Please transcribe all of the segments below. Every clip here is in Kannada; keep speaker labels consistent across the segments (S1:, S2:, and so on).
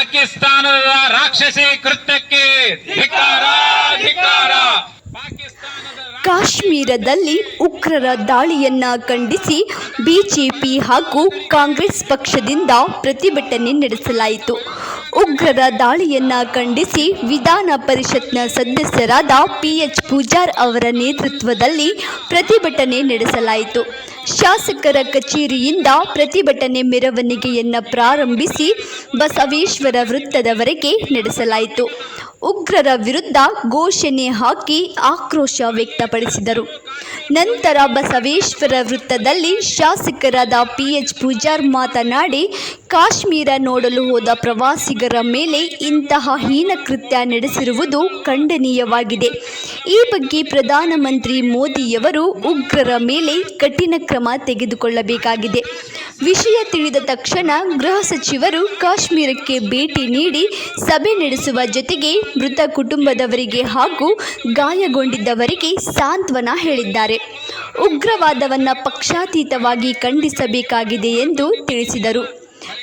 S1: ಪಾಕಿಸ್ತಾನದ ರಾಕ್ಷಸಿ ಕೃತ್ಯಕ್ಕೆ
S2: ಕಾಶ್ಮೀರದಲ್ಲಿ ಉಗ್ರರ ದಾಳಿಯನ್ನ ಖಂಡಿಸಿ ಬಿಜೆಪಿ ಹಾಗೂ ಕಾಂಗ್ರೆಸ್ ಪಕ್ಷದಿಂದ ಪ್ರತಿಭಟನೆ ನಡೆಸಲಾಯಿತು. ಉಗ್ರರ ದಾಳಿಯನ್ನ ಖಂಡಿಸಿ ವಿಧಾನ ಪರಿಷತ್ನ ಸದಸ್ಯರಾದ ಪಿಎಚ್ ಪೂಜಾರ್ ಅವರ ನೇತೃತ್ವದಲ್ಲಿ ಪ್ರತಿಭಟನೆ ನಡೆಸಲಾಯಿತು. ಶಾಸಕರ ಕಚೇರಿಯಿಂದ ಪ್ರತಿಭಟನೆ ಮೆರವಣಿಗೆಯನ್ನು ಪ್ರಾರಂಭಿಸಿ ಬಸವೇಶ್ವರ ವೃತ್ತದವರೆಗೆ ನಡೆಸಲಾಯಿತು. ಉಗ್ರರ ವಿರುದ್ಧ ಘೋಷಣೆ ಹಾಕಿ ಆಕ್ರೋಶ ವ್ಯಕ್ತಪಡಿಸಿದರು. ನಂತರ ಬಸವೇಶ್ವರ ವೃತ್ತದಲ್ಲಿ ಶಾಸಕರಾದ ಪಿ ಎಚ್ ಪೂಜಾರ್ ಮಾತನಾಡಿ, ಕಾಶ್ಮೀರ ನೋಡಲು ಹೋದ ಪ್ರವಾಸಿಗರ ಮೇಲೆ ಇಂತಹ ಹೀನ ಕೃತ್ಯ ನಡೆಸಿರುವುದು ಖಂಡನೀಯವಾಗಿದೆ. ಈ ಬಗ್ಗೆ ಪ್ರಧಾನಮಂತ್ರಿ ಮೋದಿಯವರು ಉಗ್ರರ ಮೇಲೆ ಕಠಿಣ ಕ್ರಮ ತೆಗೆದುಕೊಳ್ಳಬೇಕಾಗಿದೆ. ವಿಷಯ ತಿಳಿದ ತಕ್ಷಣ ಗೃಹ ಸಚಿವರು ಕಾಶ್ಮೀರಕ್ಕೆ ಭೇಟಿ ನೀಡಿ ಸಭೆ ನಡೆಸುವ ಜೊತೆಗೆ ಮೃತ ಕುಟುಂಬದವರಿಗೆ ಹಾಗೂ ಗಾಯಗೊಂಡಿದ್ದವರಿಗೆ ಸಾಂತ್ವನ ಹೇಳಿದ್ದಾರೆ. ಉಗ್ರವಾದವನ್ನು ಪಕ್ಷಾತೀತವಾಗಿ ಖಂಡಿಸಬೇಕಾಗಿದೆ ಎಂದು ತಿಳಿಸಿದರು.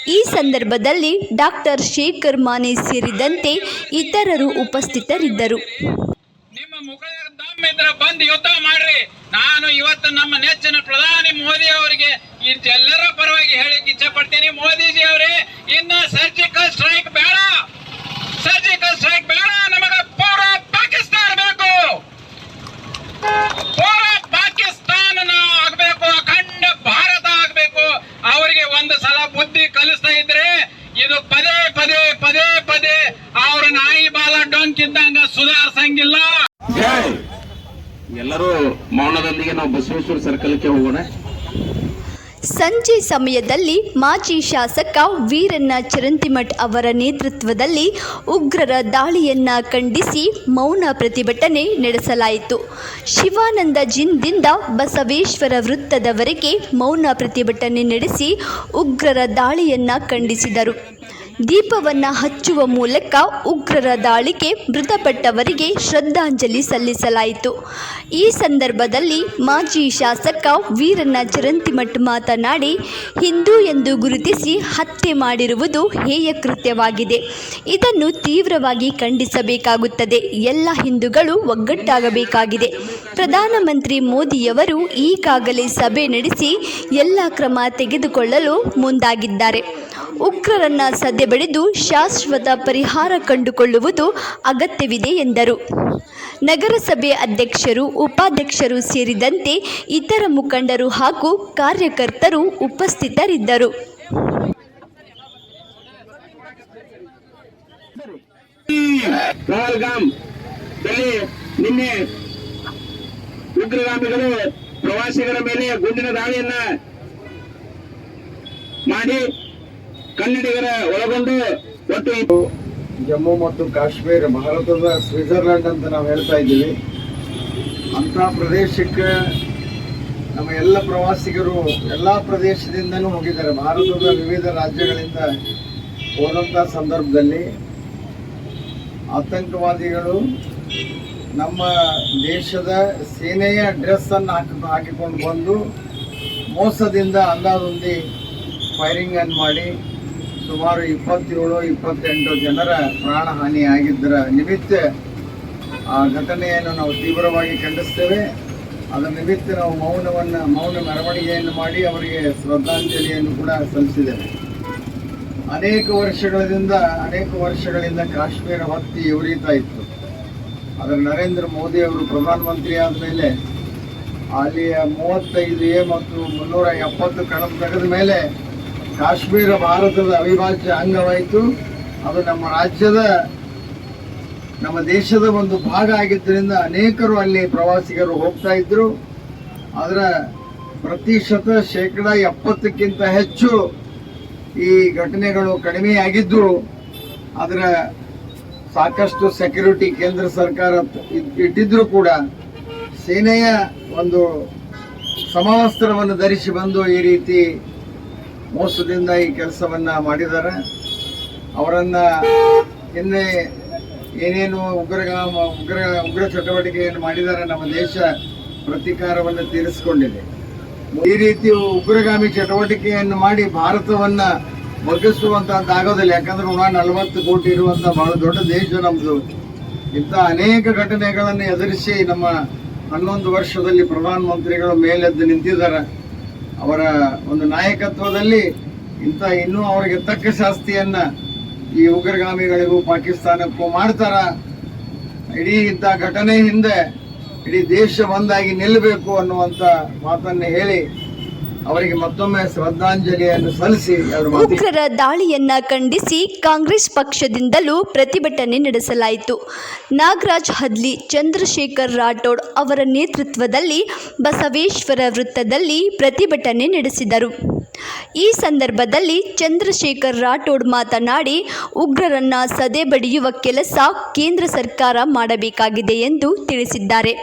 S2: ಈ ಸಂದರ್ಭದಲ್ಲಿ ಡಾಕ್ಟರ್ ಶೇಖರ್ ಮಾನೆ ಸೇರಿದಂತೆ ಇತರರು ಉಪಸ್ಥಿತರಿದ್ದರು.
S1: ಇದ್ರೆ ಬಂದು ಯುದ್ಧ ಮಾಡ್ರಿ. ನಾನು ಇವತ್ತು ನಮ್ಮ ನೆಚ್ಚಿನ ಪ್ರಧಾನಿ ಮೋದಿ ಅವರಿಗೆ ಇಷ್ಟೆಲ್ಲರ ಪರವಾಗಿ ಹೇಳಿಕ್ ಇಚ್ಛೆ ಪಡ್ತೀನಿ ಮೋದಿಜಿ ಅವರೇ, ಇನ್ನ ಸರ್ಜಿಕಲ್ ಸ್ಟ್ರೈಕ್ ಬೇಡ. ಸರ್ಜಿಕಲ್ ಸ್ಟ್ರೈಕ್ ಬೇಡ. ನಮಗ ಪೂರ ಪಾಕಿಸ್ತಾನ ಬೇಕು. ಪೂರ ಪಾಕಿಸ್ತಾನ ಆಗ್ಬೇಕು, ಅಖಂಡ ಭಾರತ ಆಗ್ಬೇಕು. ಅವರಿಗೆ ಒಂದು ಸಲ ಬುದ್ಧಿ ಕಲಿಸ್ತಾ ಇದ್ರೆ ಇದು ಪದೇ ಪದೇ ಪದೇ ಪದೇ ಅವ್ರ ನಾಯಿ ಬಾಲ ಡೊಂಕಿದ್ದಂಗ ಸುಧಾರಿಸಂಗಿಲ್ಲ
S3: ಮೌನದೊಂದಿಗೆ ನಾವು ಬಸವೇಶ್ವರ ಸರ್ಕಲ್ಗೆ ಹೋಗೋಣ.
S2: ಸಂಜೆ ಸಮಯದಲ್ಲಿ ಮಾಜಿ ಶಾಸಕ ವೀರಣ್ಣ ಚರಂತಿಮಠ್ ಅವರ ನೇತೃತ್ವದಲ್ಲಿ ಉಗ್ರರ ದಾಳಿಯನ್ನ ಖಂಡಿಸಿ ಮೌನ ಪ್ರತಿಭಟನೆ ನಡೆಸಲಾಯಿತು. ಶಿವಾನಂದ ಜಿನ್ದಿಂದ ಬಸವೇಶ್ವರ ವೃತ್ತದವರೆಗೆ ಮೌನ ಪ್ರತಿಭಟನೆ ನಡೆಸಿ ಉಗ್ರರ ದಾಳಿಯನ್ನ ಖಂಡಿಸಿದರು. ದೀಪವನ್ನ ಹಚ್ಚುವ ಮೂಲಕ ಉಗ್ರರ ದಾಳಿಗೆ ಮೃತಪಟ್ಟವರಿಗೆ ಶ್ರದ್ಧಾಂಜಲಿ ಸಲ್ಲಿಸಲಾಯಿತು. ಈ ಸಂದರ್ಭದಲ್ಲಿ ಮಾಜಿ ಶಾಸಕ ವೀರಣ್ಣ ಚರಂತಿಮಠ್ ಮಾತನಾಡಿ, ಹಿಂದೂ ಎಂದು ಗುರುತಿಸಿ ಹತ್ಯೆ ಮಾಡಿರುವುದು ಹೇಯ ಕೃತ್ಯವಾಗಿದೆ. ಇದನ್ನು ತೀವ್ರವಾಗಿ ಖಂಡಿಸಬೇಕಾಗುತ್ತದೆ. ಎಲ್ಲ ಹಿಂದೂಗಳು ಒಗ್ಗಟ್ಟಾಗಬೇಕಾಗಿದೆ. ಪ್ರಧಾನಮಂತ್ರಿ ಮೋದಿಯವರು ಈಗಾಗಲೇ ಸಭೆ ನಡೆಸಿ ಎಲ್ಲ ಕ್ರಮ ತೆಗೆದುಕೊಳ್ಳಲು ಮುಂದಾಗಿದ್ದಾರೆ. ಉಗ್ರರನ್ನ ಸದ್ಯ ಬೆಳೆದು ಶಾಶ್ವತ ಪರಿಹಾರ ಕಂಡುಕೊಳ್ಳುವುದು ಅಗತ್ಯವಿದೆ ಎಂದರು. ನಗರಸಭೆ ಅಧ್ಯಕ್ಷರು, ಉಪಾಧ್ಯಕ್ಷರು ಸೇರಿದಂತೆ ಇತರ ಮುಖಂಡರು ಹಾಗೂ ಕಾರ್ಯಕರ್ತರು ಉಪಸ್ಥಿತರಿದ್ದರು.
S3: ನಿನ್ನೆ ಉಗ್ರಗಾಮಿಗಳು ಪ್ರವಾಸಿಗರ ಮೇಲೆ ಗುಂಡಿನ ದಾಳಿಯನ್ನ ಮಾಡಿ ಕನ್ನಡಿಗರ ಒಳಗೊಂಡು ಒಟ್ಟು
S4: ಜಮ್ಮು ಮತ್ತು ಕಾಶ್ಮೀರ, ಭಾರತದ ಸ್ವಿಟ್ಜರ್ಲೆಂಡ್ ಅಂತ ನಾವು ಹೇಳ್ತಾ ಇದ್ದೀವಿ. ಅಂಥ ಪ್ರದೇಶಕ್ಕೆ ನಮ್ಮ ಎಲ್ಲ ಪ್ರವಾಸಿಗರು ಎಲ್ಲ ಪ್ರದೇಶದಿಂದನೂ ಹೋಗಿದ್ದಾರೆ. ಭಾರತದ ವಿವಿಧ ರಾಜ್ಯಗಳಿಂದ ಹೋದಂಥ ಸಂದರ್ಭದಲ್ಲಿ ಆತಂಕವಾದಿಗಳು ನಮ್ಮ ದೇಶದ ಸೇನೆಯ ಡ್ರೆಸ್ಸನ್ನು ಹಾಕಿ ಹಾಕಿಕೊಂಡು ಬಂದು ಮೋಸದಿಂದ ಅಂದಾಜೊಂದಿ ಫೈರಿಂಗ್ ಅನ್ನು ಮಾಡಿ ಸುಮಾರು ಇಪ್ಪತ್ತೇಳು, ಇಪ್ಪತ್ತೆಂಟು ಜನರ ಪ್ರಾಣಹಾನಿ ಆಗಿದ್ದರ ನಿಮಿತ್ತ ಆ ಘಟನೆಯನ್ನು ನಾವು ತೀವ್ರವಾಗಿ ಖಂಡಿಸ್ತೇವೆ. ಅದರ ನಿಮಿತ್ತ ನಾವು ಮೌನವನ್ನು, ಮೌನ ಮೆರವಣಿಗೆಯನ್ನು ಮಾಡಿ ಅವರಿಗೆ ಶ್ರದ್ಧಾಂಜಲಿಯನ್ನು ಕೂಡ ಸಲ್ಲಿಸಿದ್ದೇವೆ. ಅನೇಕ ವರ್ಷಗಳಿಂದ ಅನೇಕ ವರ್ಷಗಳಿಂದ ಕಾಶ್ಮೀರ ಹೊತ್ತಿ ಉರಿತಾ ಇತ್ತು. ಆದರೆ ನರೇಂದ್ರ ಮೋದಿ ಅವರು ಪ್ರಧಾನಮಂತ್ರಿ ಆದಮೇಲೆ ಅಲ್ಲಿಯ ಮೂವತ್ತೈದು ಎ ಮತ್ತು ಮುನ್ನೂರ ಎಪ್ಪತ್ತು ಕಣಂ ತೆಗೆದ ಮೇಲೆ ಕಾಶ್ಮೀರ ಭಾರತದ ಅವಿಭಾಜ್ಯ ಅಂಗವಾಯಿತು. ಅದು ನಮ್ಮ ರಾಜ್ಯದ, ನಮ್ಮ ದೇಶದ ಒಂದು ಭಾಗ ಆಗಿದ್ದರಿಂದ ಅನೇಕರು ಅಲ್ಲಿ ಪ್ರವಾಸಿಗರು ಹೋಗ್ತಾ ಇದ್ರು. ಅದರ ಪ್ರತಿಶತ ಶೇಕಡ ಎಪ್ಪತ್ತಕ್ಕಿಂತ ಹೆಚ್ಚು ಈ ಘಟನೆಗಳು ಕಡಿಮೆಯಾಗಿದ್ದರು ಅದರ ಸಾಕಷ್ಟು ಸೆಕ್ಯೂರಿಟಿ ಕೇಂದ್ರ ಸರ್ಕಾರ ಇಟ್ಟಿದ್ರು ಕೂಡ. ಸೇನೆಯ ಒಂದು ಸಮವಸ್ತ್ರವನ್ನು ಧರಿಸಿ ಬಂದು ಈ ರೀತಿ ಮೋಸದಿಂದ ಈ ಕೆಲಸವನ್ನ ಮಾಡಿದ್ದಾರೆ. ಅವರನ್ನ ಹಿಂದೆ ಏನೇನು ಉಗ್ರಗಾಮ ಉಗ್ರ ಉಗ್ರ ಚಟುವಟಿಕೆಯನ್ನು ಮಾಡಿದ್ದಾರೆ. ನಮ್ಮ ದೇಶ ಪ್ರತೀಕಾರವನ್ನು ತೀರಿಸಿಕೊಂಡಿದೆ. ಈ ರೀತಿ ಉಗ್ರಗಾಮಿ ಚಟುವಟಿಕೆಯನ್ನು ಮಾಡಿ ಭಾರತವನ್ನ ಬಗ್ಗಿಸುವಂತಹದ್ದಾಗೋದಿಲ್ಲ ಯಾಕಂದ್ರೆ ನೂರ ನಲವತ್ತು ಕೋಟಿ ಇರುವಂತ ಬಹಳ ದೊಡ್ಡ ದೇಶ ನಮ್ದು. ಇಂಥ ಅನೇಕ ಘಟನೆಗಳನ್ನು ಎದುರಿಸಿ ನಮ್ಮ ಹನ್ನೊಂದು ವರ್ಷದಲ್ಲಿ ಪ್ರಧಾನಮಂತ್ರಿಗಳು ಮೇಲೆದ್ದು ನಿಂತಿದ್ದಾರೆ. ಅವರ ಒಂದು ನಾಯಕತ್ವದಲ್ಲಿ ಇಂಥ ಇನ್ನೂ ಅವರಿಗೆ ತಕ್ಕ ಶಾಸ್ತಿಯನ್ನ ಈ ಉಗ್ರಗಾಮಿಗಳಿಗೂ ಪಾಕಿಸ್ತಾನಕ್ಕೂ ಮಾಡ್ತಾರ. ಇಡೀ ಇಂಥ ಘಟನೆ ಹಿಂದೆ ಇಡೀ ದೇಶ ಒಂದಾಗಿ ನಿಲ್ಲಬೇಕು ಅನ್ನುವಂತ ಮಾತನ್ನು ಹೇಳಿ ಅವರಿಗೆ ಮತ್ತೊಮ್ಮೆ ಶ್ರದ್ಧಾಂಜಲಿಯನ್ನು ಸಲ್ಲಿಸಿ
S2: ಉಗ್ರರ ದಾಳಿಯನ್ನ ಖಂಡಿಸಿ ಕಾಂಗ್ರೆಸ್ ಪಕ್ಷದಿಂದಲೂ ಪ್ರತಿಭಟನೆ ನಡೆಸಲಾಯಿತು. ನಾಗರಾಜ್ ಹದ್ಲಿ, ಚಂದ್ರಶೇಖರ್ ರಾಠೋಡ್ ಅವರ ನೇತೃತ್ವದಲ್ಲಿ ಬಸವೇಶ್ವರ ವೃತ್ತದಲ್ಲಿ ಪ್ರತಿಭಟನೆ ನಡೆಸಿದರು. ಈ ಸಂದರ್ಭದಲ್ಲಿ ಚಂದ್ರಶೇಖರ್ ರಾಠೋಡ್ ಮಾತನಾಡಿ, ಉಗ್ರರನ್ನ ಸದೆ ಬಡಿಯುವ ಕೆಲಸ ಕೇಂದ್ರ ಸರ್ಕಾರ ಮಾಡಬೇಕಾಗಿದೆ ಎಂದು ತಿಳಿಸಿದ್ದಾರೆ.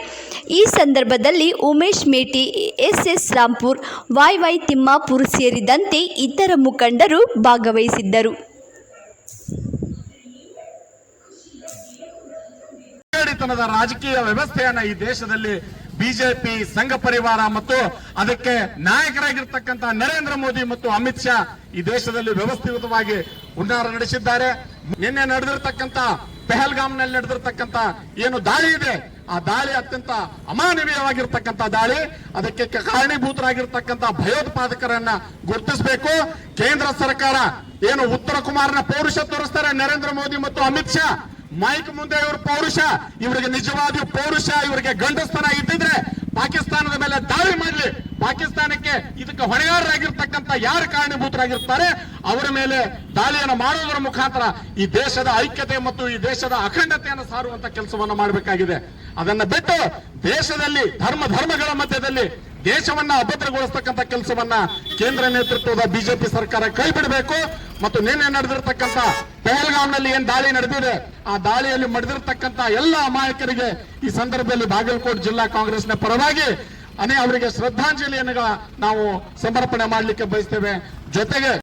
S2: ಈ ಸಂದರ್ಭದಲ್ಲಿ Umesh Meti S S Rampur Y Y Timmapur ಸೇರಿದಂತೆ ಇತರ ಮುಖಂಡರು ಭಾಗವಹಿಸಿದ್ದರು.
S5: ರಾಜಕೀಯ ವ್ಯವಸ್ಥೆಯನ್ನ ಈ ದೇಶದಲ್ಲಿ ಬಿಜೆಪಿ, ಸಂಘ ಪರಿವಾರ ಮತ್ತು ಅದಕ್ಕೆ ನಾಯಕರಾಗಿರ್ತಕ್ಕಂಥ ನರೇಂದ್ರ ಮೋದಿ ಮತ್ತು ಅಮಿತ್ ಶಾ ಈ ದೇಶದಲ್ಲಿ ವ್ಯವಸ್ಥಿತವಾಗಿ ಹುನ್ನಾರ ನಡೆಸಿದ್ದಾರೆ. ನಿನ್ನೆ ನಡೆದಿರ್ತಕ್ಕಂಥ ಪೆಹಲ್ಗಾಮ್ನಲ್ಲಿ ನಡೆದಿರ್ತಕ್ಕಂಥ ಏನು ದಾಳಿ ಇದೆ? ಆ ದಾಳಿ ಅತ್ಯಂತ ಅಮಾನವೀಯವಾಗಿರ್ತಕ್ಕಂಥ ದಾಳಿ. ಅದಕ್ಕೆ ಕಾರಣೀಭೂತರಾಗಿರ್ತಕ್ಕಂಥ ಭಯೋತ್ಪಾದಕರನ್ನ ಗುರುತಿಸಬೇಕು. ಕೇಂದ್ರ ಸರ್ಕಾರ ಏನು ಉತ್ತರ ಕುಮಾರ್ನ ಪೌರುಷ ತೋರಿಸ್ತಾರೆ ನರೇಂದ್ರ ಮೋದಿ ಮತ್ತು ಅಮಿತ್ ಶಾ? ಮೈಕ್ ಮುಂದೆ ಇವ್ರ ಪೌರುಷ. ಇವರಿಗೆ ನಿಜವಾದ ಪೌರುಷ, ಇವರಿಗೆ ಗಂಡಸ್ತನ ಇದ್ದಿದ್ರೆ ಪಾಕಿಸ್ತಾನದ ಮೇಲೆ ದಾಳಿ ಮಾಡಲಿ. ಪಾಕಿಸ್ತಾನಕ್ಕೆ ಇದಕ್ಕೆ ಹೊಣೆಗಾರರಾಗಿರ್ತಕ್ಕಂಥ ಯಾರು ಕಾರಣೀಭೂತರಾಗಿರ್ತಾರೆ? ಅವರ ಮೇಲೆ ದಾಳಿಯನ್ನು ಮಾಡುವುದರ ಮುಖಾಂತರ ಈ ದೇಶದ ಐಕ್ಯತೆ ಮತ್ತು ಈ ದೇಶದ ಅಖಂಡತೆಯನ್ನು ಸಾರುವಂತ ಕೆಲಸವನ್ನು ಮಾಡಬೇಕಾಗಿದೆ. ಅದನ್ನ ಬಿಟ್ಟು ದೇಶದಲ್ಲಿ ಧರ್ಮ ಧರ್ಮಗಳ ಮಧ್ಯದಲ್ಲಿ ದೇಶವನ್ನ ಅಭದ್ರಗೊಳಿಸ್ತಕ್ಕಂಥ ಕೆಲಸವನ್ನ ಕೇಂದ್ರ ನೇತೃತ್ವದ ಬಿಜೆಪಿ ಸರ್ಕಾರ ಕೈ ಬಿಡಬೇಕು. ಮತ್ತು ನಿನ್ನೆ ನಡೆದಿರ್ತಕ್ಕಂಥ ಪೆಹಲ್ಗಾಂನಲ್ಲಿ ಏನ್ ದಾಳಿ ನಡೆದಿದೆ, ಆ ದಾಳಿಯಲ್ಲಿ ಮಡಿದಿರ್ತಕ್ಕಂಥ ಎಲ್ಲ ಅಮಾಯಕರಿಗೆ ಈ ಸಂದರ್ಭದಲ್ಲಿ ಬಾಗಲಕೋಟೆ ಜಿಲ್ಲಾ ಕಾಂಗ್ರೆಸ್ನ ಪರವಾಗಿ ಅನೇ ಅವರಿಗೆ ಶ್ರದ್ಧಾಂಜಲಿಯನ್ನು ನಾವು ಸಮರ್ಪಣೆ ಮಾಡಲಿಕ್ಕೆ ಬಯಸ್ತೇವೆ. ಜೊತೆಗೆ